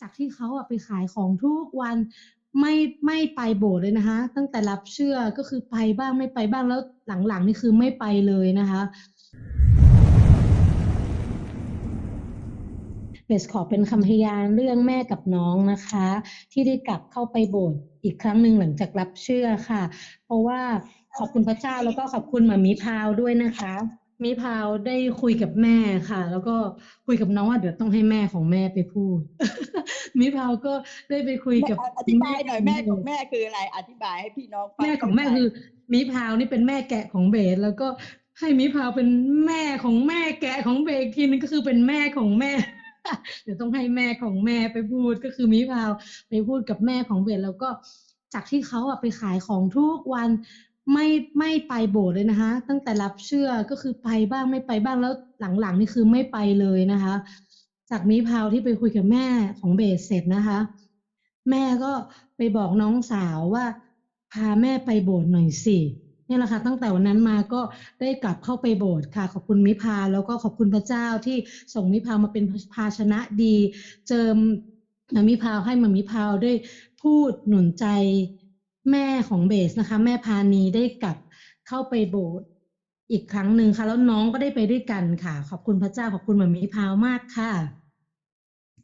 จากที่เขาอะไปขายของทุกวันไม่ไม่ไปโบสถ์เลยนะคะ ตั้งแต่รับเชื่อก็คือไปบ้างไม่ไปบ้างแล้วหลังๆนี่คือไม่ไปเลยนะคะเบสขอเป็นคำพยานเรื่องแม่กับน้องนะคะ ที่ได้กลับเข้าไปโบสถ์อีกครั้งหนึ่งหลังจากรับเชื่อค่ะ เพราะว่าขอบคุณพระเจ้าแล้วก็ขอบคุณมามิพาวด้วยนะคะมิพาวได้คุยกับแม่ค่ะ แล้วก็คุยกับน้องว่าเดี๋ยวต้องให้แม่ของแม่ไปพูด มิพาวก็ได้ไปคุยกับอธิบายหน่อยแม่ของแม่คืออะไร อธิบายให้พี่น้องฟังแม่ของแม่คือมิพาวนี่เป็นแม่แกะของเบสแล้วก็ให้มิพาวเป็นแม่ของแม่แกะของเบสอีกทีนึงก็คือเป็นแม่ของแม่เดี๋ยวต้องให้แม่ของแม่ไปพูดก็คือมิพาวไปพูดกับแม่ของเบสแล้วก็จากที่เขาอะไปขายของทุกวันไม่ไม่ไปโบสถ์เลยนะคะ ตั้งแต่รับเชื่อก็คือไปบ้างไม่ไปบ้างแล้วหลังๆนี่คือไม่ไปเลยนะคะ จากมิพาวที่ไปคุยกับแม่ของเบสเสร็จนะคะ แม่ก็ไปบอกน้องสาวว่า พาแม่ไปโบสถ์หน่อยสินี่แหละค่ะตั้งแต่วันนั้นมาก็ได้กลับเข้าไปโบสถ์ค่ะ ขอบคุณมิพาแล้วก็ขอบคุณพระเจ้าที่ส่งมิพามาเป็นภาชนะดี เจิมมามิพาวให้มามิพาวได้พูดหนุนใจแม่ของเบสนะคะ แม่พานีได้กลับเข้าไปโบสถ์อีกครั้งหนึ่งค่ะ แล้วน้องก็ได้ไปด้วยกันค่ะ ขอบคุณพระเจ้าขอบคุณมามิพาวมากค่ะ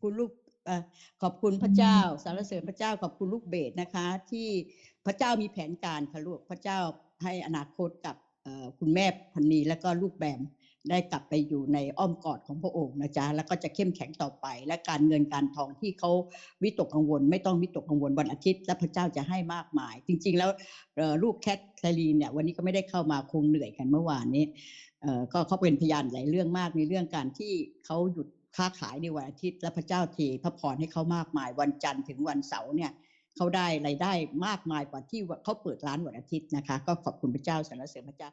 คุณลูกเอ่อขอบคุณพระเจ้าสรรเสริญพระเจ้าขอบคุณลูกเบสนะคะ ที่พระเจ้ามีแผนการค่ะลูกพระเจ้าให้อนาคตกับเอ่อคุณแม่พันนีและก็ลูกแบมได้กลับไปอยู่ในอ้อมกอดของพระองค์นะจ๊ะแล้วก็จะเข้มแข็งต่อไป และการเงินการทองที่เขาวิตกกังวล ไม่ต้องวิตกกังวลวันอาทิตย์ และพระเจ้าจะให้มากมาย จริง ๆ แล้วเอ่อลูกแคทแคลรีนเนี่ยวันนี้ก็ไม่ได้เข้ามาคงเหนื่อยกันเมื่อวานนี้เอ่อก็เขาเป็นพยานหลายเรื่องมากในเรื่องการที่เขาหยุด ค้าขายในวันอาทิตย์และพระเจ้าเทพระพรให้เขามากมาย วันจันทร์ถึงวันเสาร์เนี่ยเขาได้รายได้มากมายกว่าที่เขาเปิดร้านวันอาทิตย์นะคะ ก็ขอบคุณพระเจ้าสรรเสริญพระเจ้า